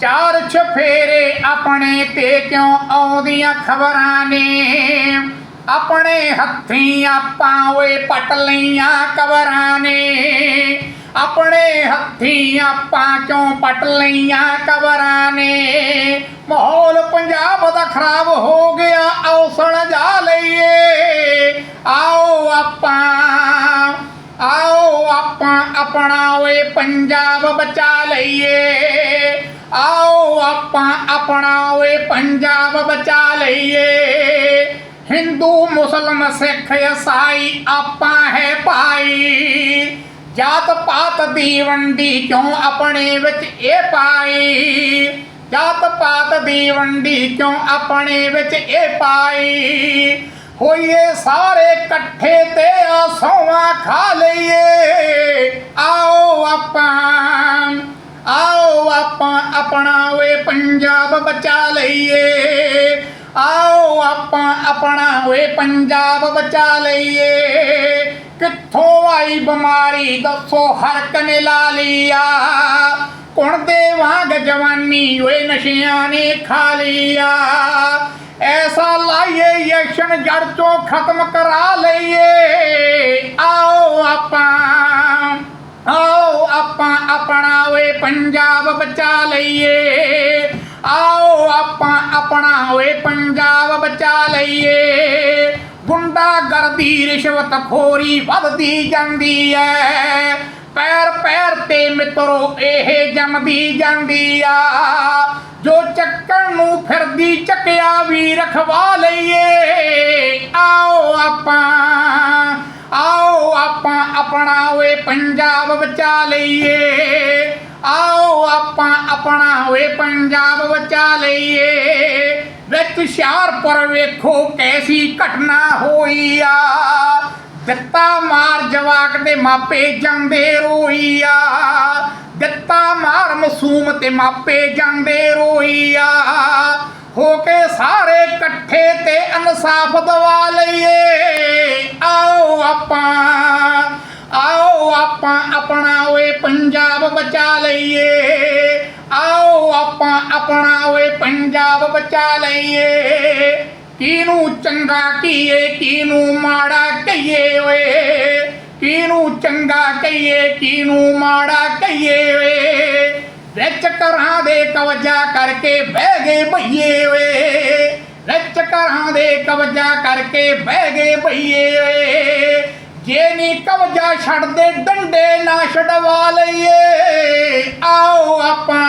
ਚਾਰ ਛਫੇਰੇ ਆਪਣੇ ਤੇ ਕਿਉਂ ਆਉਂਦੀਆਂ ਖਬਰਾਂ ਨੇ? ਆਪਣੇ ਹੱਥੀਂ ਆਪਾਂ ਓਏ ਪਟ ਲਈਆਂ ਕਬਰਾਂ ਨੇ। ਆਪਣੇ ਹੱਥੀਂ ਆਪਾਂ ਕਿਉਂ ਪਟ ਲਈਆਂ ਕਬਰਾਂ ਨੇ? ਮਾਹੌਲ ਪੰਜਾਬ ਦਾ ਖਰਾਬ ਹੋ ਗਿਆ ਆਓ ਜਾ ਲਈਏ। ਆਓ ਆਪਾਂ ਆਓ ਆਪਾਂ ਆਪਣਾ ਓਏ ਪੰਜਾਬ ਬਚਾ ਲਈਏ। ਆਓ ਆਪਾਂ ਆਪਣਾ ਓਏ ਪੰਜਾਬ ਬਚਾ ਲਈਏ। ਹਿੰਦੂ ਮੁਸਲਮ ਸਿੱਖ, ਈਸਾਈ ਆਪਾਂ ਹੈ ਭਾਈ। ਜਾਤ ਪਾਤ ਦੀ ਵੰਡੀ ਕਿਉਂ ਆਪਣੇ ਵਿੱਚ ਇਹ ਪਾਈ? ਜਾਤ ਪਾਤ ਦੀ ਵੰਡੀ ਕਿਉਂ ਆਪਣੇ ਵਿੱਚ ਇਹ ਪਾਈ? ਹੋਈਏ ਸਾਰੇ ਇਕੱਠੇ ਤੇ ਆਸੋਵਾਂ ਖਾ ਲਈਏ। ਆਓ ਆਪਾਂ ਆਪਾਂ ਆਪਣਾ ਓਏ ਪੰਜਾਬ ਬਚਾ ਲਈਏ। ਆਓ ਆਪਾਂ ਆਪਣਾ ਓਏ ਪੰਜਾਬ ਬਚਾ ਲਈਏ। ਕਿੱਥੋਂ ਆਈ ਬਿਮਾਰੀ ਦੱਸੋ ਹਰਕ ਨੇ ਲਾ ਲਿਆ। ਕੁਣ ਦੇ ਵਾਂਗ ਜਵਾਨੀ ਓਏ ਨਸ਼ਿਆਂ ਨੇ ਖਾ ਲਿਆ। ਐਸਾ ਲਾਈਏ ਯਸ਼ਨ ਜੜ ਤੋਂ ਖਤਮ ਕਰਾ ਲਈਏ। ਆਓ ਆਪਾਂ ਆਪਾਂ ਆਪਣਾ ਓਏ ਪੰਜਾਬ ਬਚਾ ਲਈਏ। ਆਓ ਆਪਾਂ ਆਪਣਾ ਓਏ ਪੰਜਾਬ ਬਚਾ ਲਈਏ। ਗੁੰਡਾ ਗਰਦੀ ਵੱਧਦੀ ਜਾਂਦੀ ਐ। ਪੈਰ ਪੈਰ ਤੇ ਮਿੱਤਰੋ, ਇਹ ਜੰਮਦੀ ਜਾਂਦੀ ਆ। ਜੋ ਚੱਕਣ ਨੂੰ ਫਿਰਦੀ, ਚੱਕਿਆ ਵੀ ਰਖਵਾ ਲਈਏ। ਆਓ ਆਪਾਂ ਆਓ ਆਪਾਂ ਆਪਣਾ ਓਏ ਪੰਜਾਬ ਬਚਾ ਲਈਏ। ਆਓ ਆਪਾਂ ਆਪਣਾ ਓਏ ਪੰਜਾਬ ਬਚਾ ਲਈਏ। ਵਿੱਚ ਹੁਸ਼ਿਆਰਪੁਰ ਵੇਖੋ ਕੈਸੀ ਘਟਨਾ ਹੋਈ ਆ। ਦਿੱਤਾ ਮਾਰ ਜਵਾਕ ਦੇ ਮਾਪੇ ਜਾਂਦੇ ਰੋਈ ਆ। ਦਿੱਤਾ ਮਾਰ ਮਸੂਮ ਤੇ ਮਾਪੇ ਜਾਂਦੇ ਰੋਈ ਆ। ਹੋ ਕੇ ਸਾਰੇ ਇਕੱਠੇ ਤੇ ਇਨਸਾਫ ਦਵਾ ਲਈਏ। ਆਓ ਆਪਾਂ ਆਓ ਆਪਾਂ ਆਪਣਾ ਓਏ ਪੰਜਾਬ ਬਚਾ ਲਈਏ। ਆਓ ਆਪਾਂ ਆਪਣਾ ਓਏ ਪੰਜਾਬ ਬਚਾ ਲਈਏ। ਕਿਹਨੂੰ ਚੰਗਾ ਕੀਏ ਕਿਹਨੂੰ ਮਾੜਾ ਕਹੀਏ ਓਏ। ਕਿਹਨੂੰ ਚੰਗਾ ਕਹੀਏ, ਕਿਹਨੂੰ ਮਾੜਾ ਕਹੀਏ ਓਏ। ਵਿੱਚ ਘਰਾਂ ਦੇ ਕਵਜਾ ਕਰਕੇ ਬਹਿ ਗਏ ਭਈਏ ਓਏ। ਵਿੱਚ ਘਰਾਂ ਦੇ ਕਬਜ਼ਾ ਕਰਕੇ ਬਹਿ ਗਏ ਭਈਏ ਜੇ ਨੀ ਕਬਜ਼ਾ ਛੱਡਦੇ, ਡੰਡੇ ਨਾ ਛਡਵਾ ਲਈਏ। ਆਓ ਆਪਾਂ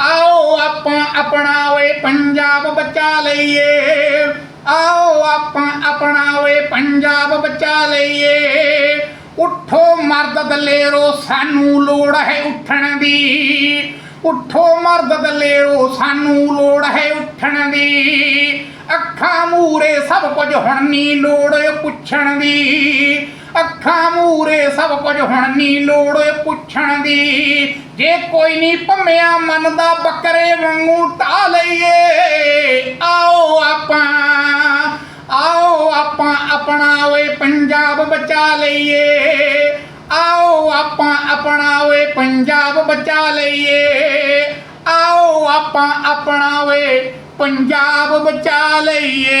ਆਓ ਆਪਾਂ ਆਪਣਾ ਓਏ ਪੰਜਾਬ ਬਚਾ ਲਈਏ। ਆਓ ਆਪਾਂ ਆਪਣਾ ਓਏ ਪੰਜਾਬ ਬਚਾ ਲਈਏ। ਉੱਠੋ ਮਰਦ ਦਲੇਰੋ, ਸਾਨੂੰ ਲੋੜ ਹੈ ਉੱਠਣ ਦੀ। ਉੱਠੋ ਮਰਦ ਦਲੇਰੋ, ਸਾਨੂੰ ਲੋੜ ਹੈ ਉੱਠਣ ਦੀ। ਅੱਖਾਂ ਮੂਰੇ ਸਭ ਕੁਝ ਹੁਣ ਨੀ ਲੋੜ ਪੁੱਛਣ ਦੀ। ਅੱਖਾਂ ਮੂਰੇ ਸਭ ਕੁਝ ਹੁਣ ਨੀ ਲੋੜ ਪੁੱਛਣ ਦੀ। ਜੇ ਕੋਈ ਨਹੀਂ ਭੰਮਿਆ ਦਾ ਬੱਕਰੇ ਵਾਂਗੂ ਢਾ ਲਈਏ, ਆਓ ਆਪਾਂ ਆਓ ਆਪਾਂ ਆਪਣਾ ਓਏ ਪੰਜਾਬ ਬਚਾ ਲਈਏ। ਆਓ ਆਪਾਂ ਆਪਣਾ ਓਏ ਪੰਜਾਬ ਬਚਾ ਲਈਏ। ਆਓ ਆਪਾਂ ਆਪਣਾ ਓਏ ਪੰਜਾਬ ਬਚਾ ਲਈਏ।